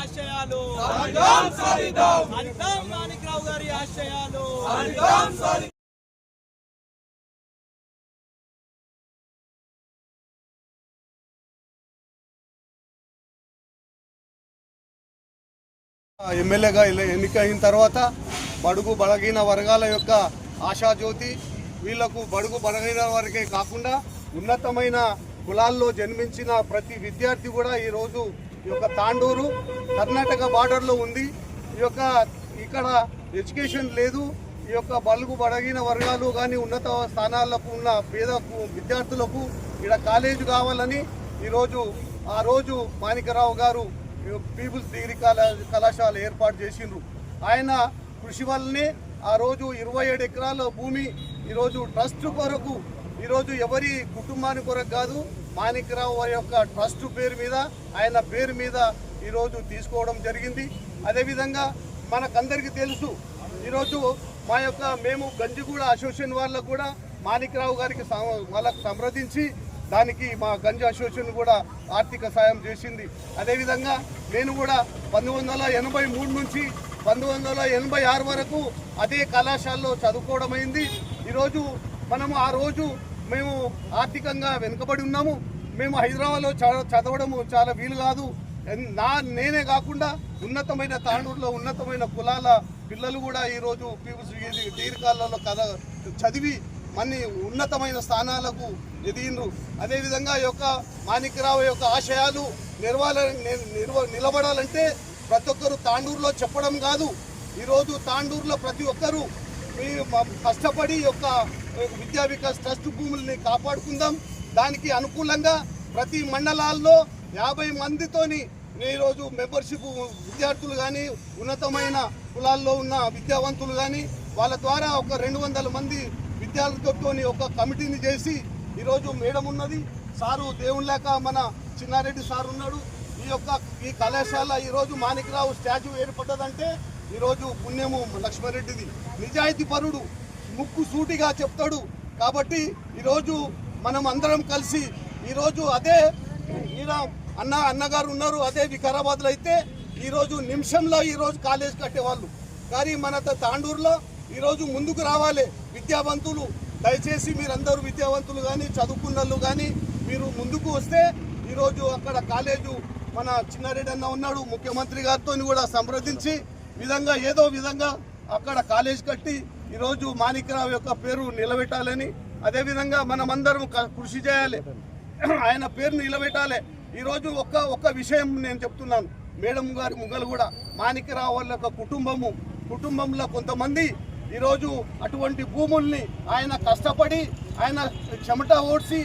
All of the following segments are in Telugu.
ఆశయాలు. సాధిద్దాం మాణిక్రావు గారి ఆశయాలు. ఎమ్మెల్యేగా ఎల- ఎన్నికైన తర్వాత బడుగు బలహీన వర్గాల యొక్క ఆశాజ్యోతి వీళ్ళకు బడుగు బలహీన వరకే కాకుండా ఉన్నతమైన కులాల్లో జన్మించిన ప్రతి విద్యార్థి కూడా ఈరోజు ఈ యొక్క తాండూరు కర్ణాటక బార్డర్లో ఉంది. ఈ యొక్క ఇక్కడ ఎడ్యుకేషన్ లేదు. ఈ యొక్క బలుగు బడగిన వర్గాలు కానీ ఉన్నత స్థానాలకు ఉన్న పేద విద్యార్థులకు ఇక్కడ కాలేజ్ కావాలని ఈరోజు ఆ రోజు మాణికరావు గారు పీపుల్స్ డిగ్రీ కళా కళాశాల ఏర్పాటు చేసిండ్రు. ఆయన కృషి వల్లనే ఆ రోజు ఇరవై ఏడు ఎకరాల భూమి ఈరోజు ట్రస్ట్ కొరకు ఈరోజు ఎవరి కుటుంబాని కొరకు కాదు మాణిక్రావు వారి యొక్క ట్రస్ట్ పేరు మీద ఆయన పేరు మీద ఈరోజు తీసుకోవడం జరిగింది. అదేవిధంగా మనకందరికీ తెలుసు ఈరోజు మా యొక్క మేము గంజిగూడ అసోసియేషన్ వాళ్ళకు కూడా మాణిక్రావు గారికి సం- వాళ్ళకు సంప్రదించి దానికి మా గంజి అసోసియేషన్ కూడా ఆర్థిక సాయం చేసింది. అదేవిధంగా నేను కూడా పంతొమ్మిది వందల ఎనభై మూడు నుంచి పంతొమ్మిది ఎనభై ఆరు వరకు అదే కళాశాలలో చదువుకోవడం అయింది. ఈరోజు మనము ఆ రోజు మేము ఆర్థికంగా వెనుకబడి ఉన్నాము. మేము హైదరాబాద్లో చదవడము చాలా వీలు కాదు. నా నేనే కాకుండా ఉన్నతమైన తాండూరులో ఉన్నతమైన కులాల పిల్లలు కూడా ఈరోజు పీపుల్స్ తీరికాలలో కథ చదివి మన్ని ఉన్నతమైన స్థానాలకు ఎదిగిండ్రు. అదేవిధంగా ఈ యొక్క మాణిక్యరావు యొక్క ఆశయాలు నిర్వాల నిర్వ నిలబడాలంటే ప్రతి ఒక్కరు తాండూరులో చెప్పడం కాదు. ఈరోజు తాండూరులో ప్రతి ఒక్కరూ మీ కష్టపడి యొక్క విద్యా వికాస్ ట్రస్ట్ భూముల్ని కాపాడుకుందాం. దానికి అనుకూలంగా ప్రతి మండలాల్లో యాభై మందితోని ఈరోజు మెంబర్షిప్ విద్యార్థులు కానీ ఉన్నతమైన కులాల్లో ఉన్న విద్యావంతులు కానీ వాళ్ళ ద్వారా ఒక రెండు వందల మంది విద్యార్థులతో ఒక కమిటీని చేసి ఈరోజు మేడం ఉన్నది. సారు దేవుళ్ళాక మన చిన్నారెడ్డి సార్ ఉన్నాడు. ఈ యొక్క ఈ కళాశాల ఈరోజు మాణిక్రావు స్టాచ్యూ ఏర్పడ్డదంటే ఈరోజు పుణ్యము లక్ష్మారెడ్డిది. నిజాయితీ పరుడు ముక్కు సూటిగా చెప్తాడు. కాబట్టి ఈరోజు మనం అందరం కలిసి ఈరోజు అదే ఈయన అన్న అన్నగారు ఉన్నారు అదే వికారాబాద్లో అయితే ఈరోజు నిమిషంలో ఈరోజు కాలేజ్ కట్టేవాళ్ళు. కానీ మన తాండూరులో ఈరోజు ముందుకు రావాలి. విద్యావంతులు దయచేసి మీరందరూ విద్యావంతులు కానీ చదువుకున్న వాళ్ళు కానీ మీరు ముందుకు వస్తే ఈరోజు అక్కడ కాలేజు మన చిన్నారెడ్డి అన్న ఉన్నాడు ముఖ్యమంత్రి గారితో కూడా సంప్రదించి విధంగా ఏదో విధంగా అక్కడ కాలేజ్ కట్టి ఈరోజు మాణిక్యరావు యొక్క పేరు నిలబెట్టాలని అదేవిధంగా మనమందరం కృషి చేయాలి. ఆయన పేరు నిలబెట్టాలి. ఈరోజు ఒక్క ఒక్క విషయం నేను చెప్తున్నాను. మేడం గారి ముగ్గలు కూడా మాణిక్యరావు వాళ్ళ యొక్క కుటుంబము కుటుంబంలో కొంతమంది ఈరోజు అటువంటి భూముల్ని ఆయన కష్టపడి ఆయన చెమట ఓడ్చి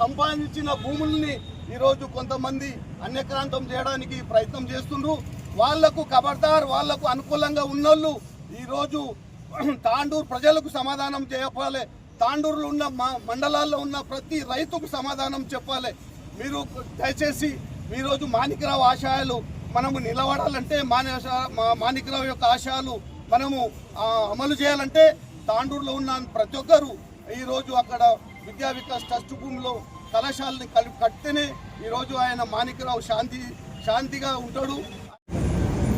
సంపాదించిన భూముల్ని ఈరోజు కొంతమంది అన్యక్రాంతం చేయడానికి ప్రయత్నం చేస్తుండ్రు. వాళ్ళకు ఖబర్దార్ వాళ్ళకు అనుకూలంగా ఉన్నోళ్ళు ఈరోజు తాండూరు ప్రజలకు సమాధానం చెప్పాలి. తాండూరులో ఉన్న మ- మండలాల్లో ఉన్న ప్రతి రైతుకు సమాధానం చెప్పాలి. మీరు దయచేసి ఈరోజు మాణికరావు ఆశయాలు మనము నిలబడాలంటే మాని మా- యొక్క ఆశయాలు మనము అమలు చేయాలంటే తాండూరులో ఉన్న ప్రతి ఒక్కరు ఈరోజు అక్కడ విద్యా వికాస్ ట్రస్ట్ భూమిలో కళాశాలని కలిపి కడితేనే ఈరోజు ఆయన మాణిక్యరావు శాంతి శాంతిగా ఉంటాడు.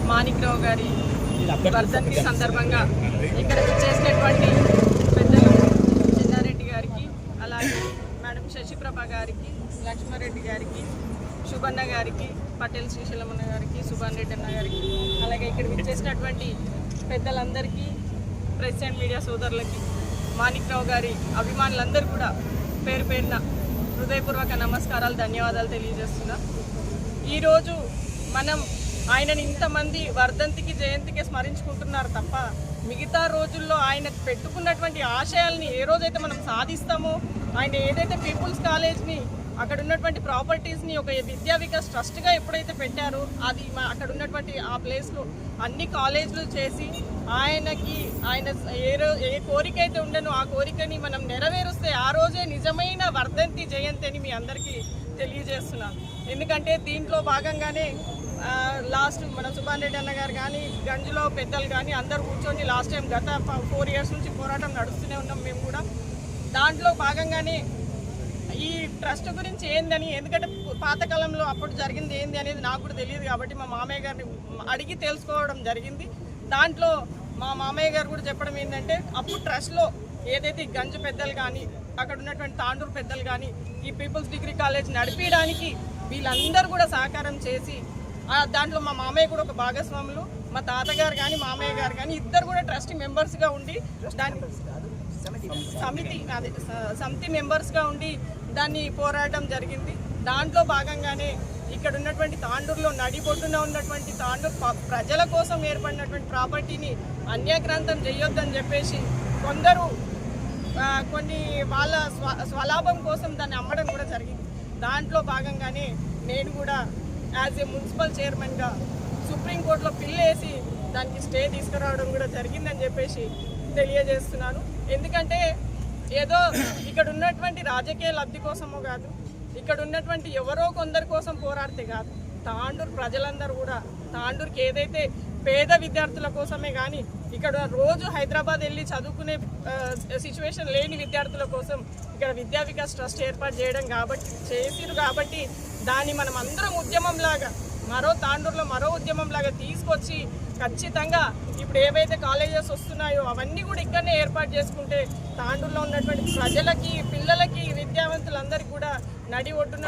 మాణికరావు గారి వర్ధంతి సందర్భంగా ఇక్కడ చేసినటువంటి పెద్దలు చిన్నారెడ్డి గారికి అలాగే మేడం శశిప్రభ గారికి లక్ష్మారెడ్డి గారికి సుబన్న గారికి పటేల్ శ్రీశైలమన్న గారికి సుభాన్ రెడ్డి అన్న గారికి అలాగే ఇక్కడ విచ్చేసినటువంటి పెద్దలందరికీ ప్రెస్ అండ్ మీడియా సోదరులకి మాణిక్రావు గారి అభిమానులందరూ కూడా పేరు పేరున హృదయపూర్వక నమస్కారాలు ధన్యవాదాలు తెలియజేస్తున్నా. ఈరోజు మనం ఆయనని ఇంతమంది వర్ధంతికి జయంతికి స్మరించుకుంటున్నారు తప్ప మిగతా రోజుల్లో ఆయన పెట్టుకున్నటువంటి ఆశయాల్ని ఏ రోజైతే మనం సాధిస్తామో ఆయన ఏదైతే పీపుల్స్ కాలేజ్ని అక్కడ ఉన్నటువంటి ప్రాపర్టీస్ని ఒక విద్యా వికాస్ ట్రస్ట్గా ఎప్పుడైతే పెట్టారో అది మా- అక్కడ ఉన్నటువంటి ఆ ప్లేస్లో అన్ని కాలేజీలు చేసి ఆయనకి ఆయన ఏ రో ఏ కోరిక అయితే ఉండనో ఆ కోరికని మనం నెరవేరుస్తే ఆ రోజే నిజమైన వర్ధంతి జయంతి అని మీ అందరికీ తెలియజేస్తున్నాను. ఎందుకంటే దీంట్లో భాగంగానే లాస్ట్ మన సుభాన్ రెడ్డి అన్న గారు కానీ గంజులో పెద్దలు కానీ అందరూ కూర్చొని లాస్ట్ టైం గత ఫోర్ ఇయర్స్ నుంచి పోరాటం నడుస్తూనే ఉన్నాం మేము కూడా. దాంట్లో భాగంగానే ఈ ట్రస్ట్ గురించి ఏందని ఎందుకంటే పాతకాలంలో అప్పుడు జరిగింది ఏంది అనేది నాకు కూడా తెలియదు కాబట్టి మా మామయ్య గారిని అడిగి తెలుసుకోవడం జరిగింది. దాంట్లో మా మామయ్య గారు కూడా చెప్పడం ఏంటంటే అప్పుడు ట్రస్ట్లో ఏదైతే గంజు పెద్దలు కానీ అక్కడ ఉన్నటువంటి తాండూరు పెద్దలు కానీ ఈ పీపుల్స్ డిగ్రీ కాలేజ్ నడిపించడానికి వీళ్ళందరూ కూడా సహకారం చేసి దాంట్లో మా మామయ్య కూడా ఒక భాగస్వాములు మా తాతగారు కానీ మామయ్య గారు కానీ ఇద్దరు కూడా ట్రస్టీ మెంబర్స్గా ఉండి దాన్ని సమితి అదే సమితి మెంబర్స్గా ఉండి దాన్ని పోరాటం జరిగింది. దాంట్లో భాగంగానే ఇక్కడ ఉన్నటువంటి తాండూరులో నడిబొడ్డున ఉన్నటువంటి తాండూరు ప్రజల కోసం ఏర్పడినటువంటి ప్రాపర్టీని అన్యాక్రాంతం చేయొద్దని చెప్పేసి కొందరు కొన్ని వాళ్ళ స్వ స్వలాభం కోసం దాన్ని అమ్మడం కూడా జరిగింది. దాంట్లో భాగంగానే నేను కూడా యాజ్ ఏ మున్సిపల్ చైర్మన్గా సుప్రీంకోర్టులో పిల్లేసి దానికి స్టే తీసుకురావడం కూడా జరిగిందని చెప్పేసి తెలియజేస్తున్నాను. ఎందుకంటే ఏదో ఇక్కడ ఉన్నటువంటి రాజకీయ లబ్ధి కోసమో కాదు ఇక్కడ ఉన్నటువంటి ఎవరో కొందరి కోసం పోరాడితే కాదు తాండూరు ప్రజలందరూ కూడా తాండూరుకి ఏదైతే పేద విద్యార్థుల కోసమే కానీ ఇక్కడ రోజు హైదరాబాద్ వెళ్ళి చదువుకునే సిచ్యువేషన్ లేని విద్యార్థుల కోసం ఇక్కడ విద్యా వికాస్ ట్రస్ట్ ఏర్పాటు చేయడం కాబట్టి చేసిరు కాబట్టి దాన్ని మనం అందరం ఉద్యమం లాగా మరో తాండూరులో మరో ఉద్యమం లాగా తీసుకొచ్చి ఖచ్చితంగా ఇప్పుడు ఏవైతే కాలేజెస్ వస్తున్నాయో అవన్నీ కూడా ఇక్కడనే ఏర్పాటు చేసుకుంటే తాండూరులో ఉన్నటువంటి ప్రజలకి పిల్లలకి విద్యావంతులందరికీ కూడా నడి ఒడ్డున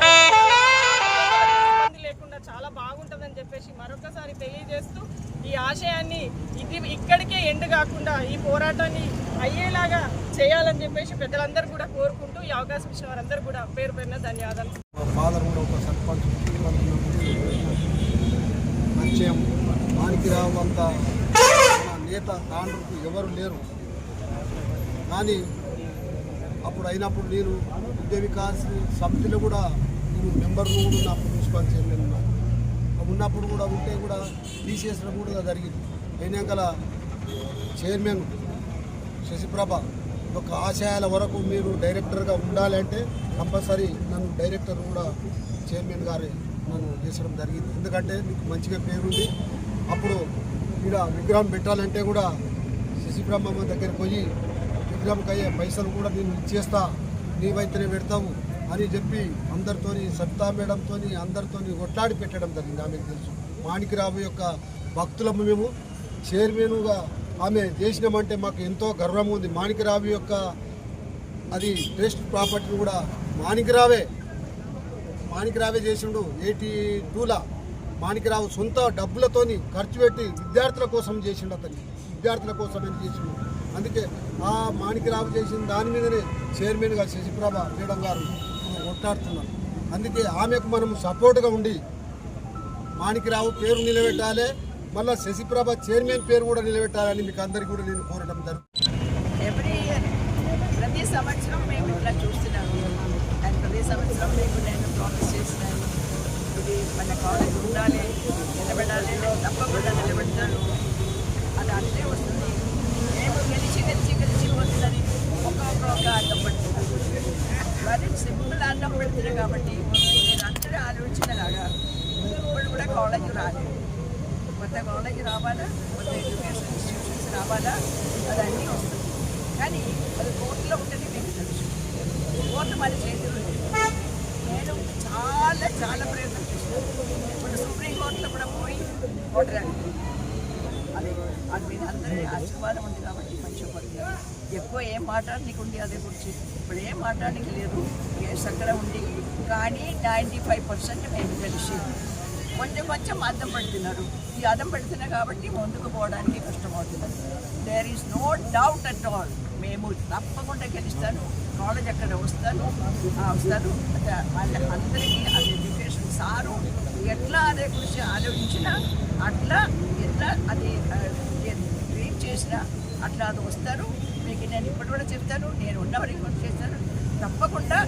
ఇబ్బంది లేకుండా చాలా బాగుంటుందని చెప్పేసి మరొకసారి తెలియజేస్తూ ఈ ఆశయాన్ని ఇది ఇక్కడికే ఎండ్ కాకుండా ఈ పోరాటాన్ని అయ్యేలాగా చేయాలని చెప్పేసి పెద్దలందరూ కూడా కోరుకుంటూ ఈ అవకాశం ఇచ్చిన వారందరూ కూడా పేరు పేరున ధన్యవాదాలు. మా ఫాదర్ కూడా ఒక సర్పంచ్ పరిచయం. మాణికిరావు అంత నేత తాండ్రుకు ఎవరు లేరు. కానీ అప్పుడు అయినప్పుడు నేను ఉద్యోగ వికాస్ సమితిలో కూడా నేను మెంబర్ కూడా ఉన్నా అప్పుడు చైర్మన్ ఉన్నప్పుడు కూడా ఉంటే కూడా తీసేసిన కూడా జరిగింది. అయినాకల చైర్మన్ శశిప్రభ ఒక ఆశయాల వరకు మీరు డైరెక్టర్గా ఉండాలి అంటే కంపల్సరీ నన్ను డైరెక్టర్ కూడా చైర్మన్ గారే నన్ను చేసడం జరిగింది. ఎందుకంటే మీకు మంచిగా పేరుంది. అప్పుడు ఇక్కడ విగ్రహం పెట్టాలంటే కూడా శశిబ్రహ్మ దగ్గరికి పోయి విగ్రహంకి అయ్యే పైసలు కూడా నేను ఇచ్చేస్తా నీవైతేనే పెడతావు అని చెప్పి అందరితోని సబితా మేడంతోని అందరితోని కొట్లాడి పెట్టడం జరిగింది. ఆమెకు తెలుసు. మాణిక్యరావు యొక్క భక్తులము మేము. చైర్మన్గా ఆమె చేసినామంటే మాకు ఎంతో గర్వం ఉంది. మాణిక్యరావు యొక్క అది ట్రస్ట్ ప్రాపర్టీని కూడా మాణిక్యరావే. మాణిక్యరావే చేసిండు. ఎయిటీ టూలా మాణిక్యరావు సొంత డబ్బులతోని ఖర్చు పెట్టి విద్యార్థుల కోసం చేసిండు అతన్ని. విద్యార్థుల కోసం అని చేసిండు? అందుకే ఆ మాణిక్యరావు చేసిన దాని మీదనే చైర్మన్గా శశిప్రభ మేడం గారు కొట్లాడుతున్నారు అందుకే ఆమెకు మనం సపోర్ట్గా ఉండి మాణిక్యరావు పేరు నిలబెట్టాలి. మళ్ళీ శశిప్రభ చైర్మన్ పేరు కూడా నిలబెట్టాలని మీకు అందరికీ కూడా నేను కోరడం జరుగుతుంది. ప్రతి సంవత్సరం మేము ఇట్లా చూస్తున్నాము. అండ్ ప్రతి సంవత్సరం మేము నేను ప్రామిస్ చేసినాను ఇది మన కాలేజ్ ఉండాలి నిలబెట్టాలి తప్పకుండా నిలబెడతాను. అది అంతే వస్తుంది మేము గెలిచి గెలిచి గెలిచి పోతుందని ఒక్కొక్క ఒక అడ్డం పడుతున్నాను అది సింపుల్ అడ్డం పెడుతున్నాయి కాబట్టి నేను అందరూ ఆలోచనలాగా ఇప్పుడు కూడా కాలేజ్ రాలేదు కొత్త కాలేజ్ రావాలా కొత్త ఎడ్యుకేషన్ ఇన్స్టిట్యూషన్స్ రావాలా అదన్నీ వస్తుంది కానీ అది కోర్టులో ఉంటుంది మీకు తెలుసు కోర్టు మన చేతిలో లేదు. నేను చాలా చాలా ప్రయత్నం చేశాను ఇప్పుడు సుప్రీంకోర్టులో కూడా పోయి కోర్టు అది అది మీద అందరి ఆశీర్వాదం ఉంది కాబట్టి మంచిగా పడుతుంది ఎక్కువ ఏం మాట్లాడడానికి ఉంది అదే గురించి ఇప్పుడు ఏం మాట్లాడడానికి లేదు కేసు అక్కడ ఉంది. కానీ నైంటీ ఫైవ్ పర్సెంట్ మేము కలిసి కొంచెం కొంచెం అద్దం పెడుతున్నారు. ఈ అద్దం పెడుతున్నా కాబట్టి ముందుకు పోవడానికి కష్టమవుతున్నారు there is no doubt at all మేము తప్పకుండా గెలుస్తాను. కాలేజ్ అక్కడ వస్తాను. వస్తాను. అంటే అందరికీ అది ఎడ్యుకేషన్ సారు ఎట్లా అదే గురించి ఆలోచించినా అట్లా ఎట్లా అది చేసినా అట్లా అది వస్తారు. మీకు నేను ఇప్పుడు కూడా చెప్తాను నేను ఉన్నవరకు కూడా చేస్తాను. తప్పకుండా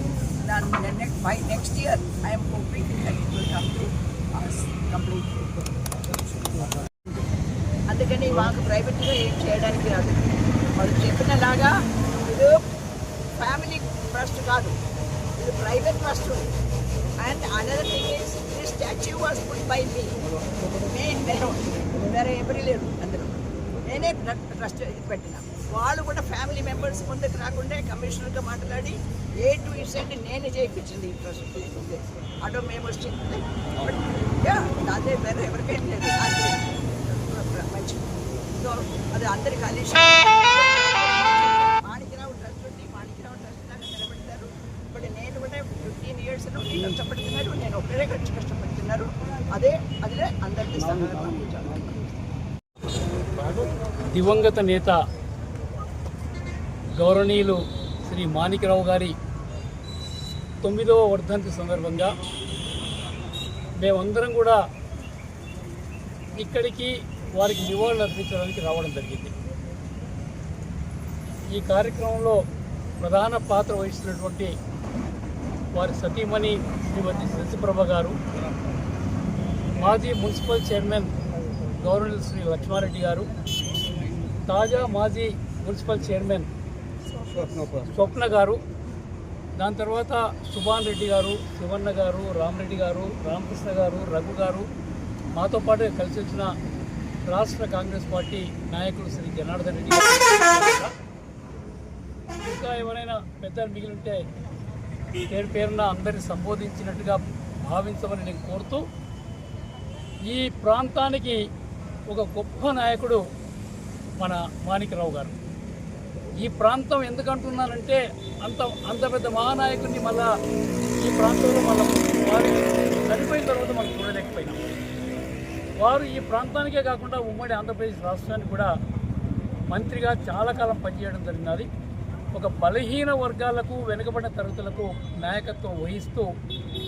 దాన్ని next by next year I'm hoping complete అందుకని మాకు ప్రైవేట్గా ఏం చేయడానికి రాదు. వాళ్ళు చెప్పినలాగా ఇది ఫ్యామిలీ ట్రస్ట్ కాదు. ఇది private trust and another thing is ఈ statue was put by me main నేను వేరే ఎవరి లేరు అందరూ. నేనే ట్రస్ట్ ట్రస్ట్ పెట్టిన. వాళ్ళు కూడా ఫ్యామిలీ మెంబర్స్ ముందుకు రాకుండా కమిషనర్గా మాట్లాడి ఏ టు ఇసెంట్ నేనే చేయించింది ఈ ట్రస్ట్. ఆటో మేము వచ్చింది అదే వేరే ఎవరికైనా లేదు. మంచిది. సో అది అందరికి కలిసి మాణిక్యరావు ట్రస్ట్ ఉంది మాణిక్యరావు ట్రస్ట్ లాగా నిలబెడతారు బట్ నేను కూడా ఫిఫ్టీన్ ఇయర్స్ నుండి కష్టపడుతున్నారు నేను ఒక్కరే ఖర్చు కష్టపడుతున్నారు అదే అదే అందరికీ సహకారం దివంగత నేత గౌరవనీయులు శ్రీ మాణికరావు గారి తొమ్మిదవ వర్ధంతి సందర్భంగా మేమందరం కూడా ఇక్కడికి వారికి నివాళులు అర్పించడానికి రావడం జరిగింది. ఈ కార్యక్రమంలో ప్రధాన పాత్ర వహిస్తున్నటువంటి వారి సతీమణి శ్రీమతి శశిప్రభ గారు మాజీ municipal chairman governor Sri Lakshmareddy గారు తాజా మాజీ మున్సిపల్ చైర్మన్ స్వప్న గారు దాని తర్వాత సుభాన్ రెడ్డి గారు శివన్న గారు రామరెడ్డి గారు రామకృష్ణ గారు రఘు గారు మాతో పాటు కలిసి వచ్చిన రాష్ట్ర కాంగ్రెస్ పార్టీ నాయకులు శ్రీ జనార్దన్ రెడ్డి గారు. ఇంకా ఎవరైనా పెద్దలు మిగిలి ఉంటే పేరు పేరున అందరిని సంబోధించినట్టుగా భావించమని నేను కోరుతూ ఈ ప్రాంతానికి ఒక గొప్ప నాయకుడు మన మాణిక్యరావు గారు. ఈ ప్రాంతం ఎందుకంటున్నానంటే అంత అంత పెద్ద మహానాయకుడిని మళ్ళా ఈ ప్రాంతంలో మళ్ళీ వారు చనిపోయిన తర్వాత మనం చూడలేకపోయినాం. వారు ఈ ప్రాంతానికే కాకుండా ఉమ్మడి ఆంధ్రప్రదేశ్ రాష్ట్రానికి కూడా మంత్రిగా చాలా కాలం పనిచేయడం జరిగినది. ఒక బలహీన వర్గాలకు వెనుకబడిన తరగతులకు నాయకత్వం వహిస్తూ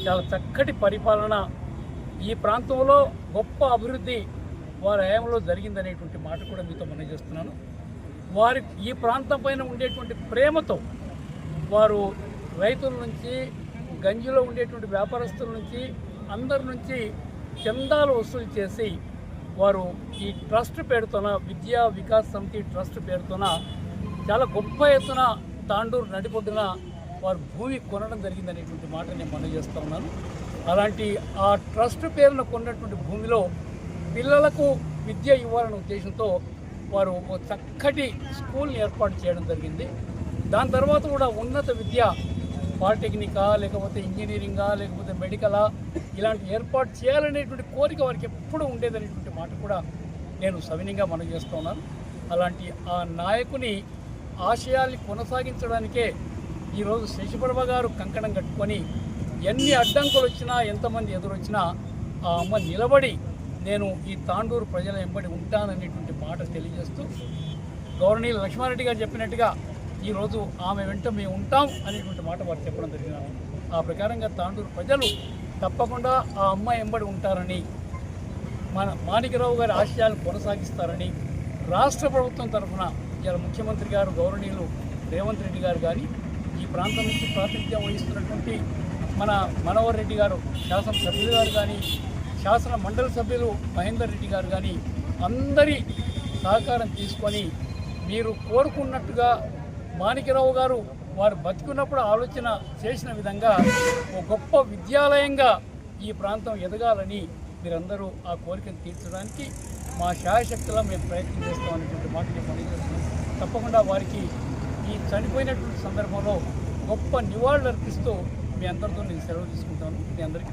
చాలా చక్కటి పరిపాలన ఈ ప్రాంతంలో గొప్ప అభివృద్ధి వారి హయాంలో జరిగిందనేటువంటి మాట కూడా మీతో మనం చేస్తున్నాను. వారి ఈ ప్రాంతం పైన ఉండేటువంటి ప్రేమతో వారు రైతుల నుంచి గంజిలో ఉండేటువంటి వ్యాపారస్తుల నుంచి అందరి నుంచి చందాలు వసూలు చేసి వారు ఈ ట్రస్ట్ పేరుతోన విద్యా వికాస్ సమితి ట్రస్ట్ పేరుతోన చాలా గొప్ప ఎత్తున తాండూరు నడిపొడ్డున వారు భూమి కొనడం జరిగిందనేటువంటి మాట నేను మనం చేస్తూ ఉన్నాను. అలాంటి ఆ ట్రస్ట్ పేరును కొన్నటువంటి భూమిలో పిల్లలకు విద్య ఇవ్వాలనే ఉద్దేశంతో వారు ఒక చక్కటి స్కూల్ని ఏర్పాటు చేయడం జరిగింది. దాని తర్వాత కూడా ఉన్నత విద్య పాలిటెక్నికా లేకపోతే ఇంజనీరింగా లేకపోతే మెడికలా ఇలాంటి ఏర్పాటు చేయాలనేటువంటి కోరిక వారికి ఎప్పుడూ ఉండేదనేటువంటి మాట కూడా నేను సవినీయంగా మనం చేస్తున్నాను అలాంటి ఆ నాయకుని ఆశయాల్ని కొనసాగించడానికే ఈరోజు శశిప్రభ గారు కంకణం కట్టుకొని ఎన్ని అడ్డంకులు వచ్చినా ఎంతమంది ఎదురొచ్చినా ఆ అమ్మ నిలబడి నేను ఈ తాండూరు ప్రజల వెంబడి ఉంటాననేటువంటి మాట తెలియజేస్తూ గవర్నీయులు లక్ష్మారెడ్డి గారు చెప్పినట్టుగా ఈరోజు ఆమె వెంట మేము ఉంటాం అనేటువంటి మాట వారు చెప్పడం జరిగినది ఆ ప్రకారంగా తాండూరు ప్రజలు తప్పకుండా ఆ అమ్మాయి వెంబడి ఉంటారని మన మాణికరావు గారి ఆశయాలు కొనసాగిస్తారని రాష్ట్ర ప్రభుత్వం తరఫున ఇలా ముఖ్యమంత్రి గారు గౌరవనీయులు రేవంత్ రెడ్డి గారు కానీ ఈ ప్రాంతం నుంచి ప్రాతినిధ్యం వహిస్తున్నటువంటి మన మనోహర్ రెడ్డి గారు శాసన సభ్యులు గారు కానీ శాసన మండలి సభ్యులు మహేందర్ రెడ్డి గారు కానీ అందరి సహకారం తీసుకొని మీరు కోరుకున్నట్టుగా మాణిక్యరావు గారు వారు బతుకున్నప్పుడు ఆలోచన చేసిన విధంగా ఒక గొప్ప విద్యాలయంగా ఈ ప్రాంతం ఎదగాలని మీరందరూ ఆ కోరికను తీర్చడానికి మా శాయశక్తిలో మేము ప్రయత్నం చేస్తాం అనేటువంటి మాట నేను తప్పకుండా వారికి ఈ చనిపోయినటువంటి సందర్భంలో గొప్ప నివాళులు అర్పిస్తూ మీ అందరితో నేను సెలవు తీసుకుంటాను. మీ అందరికీ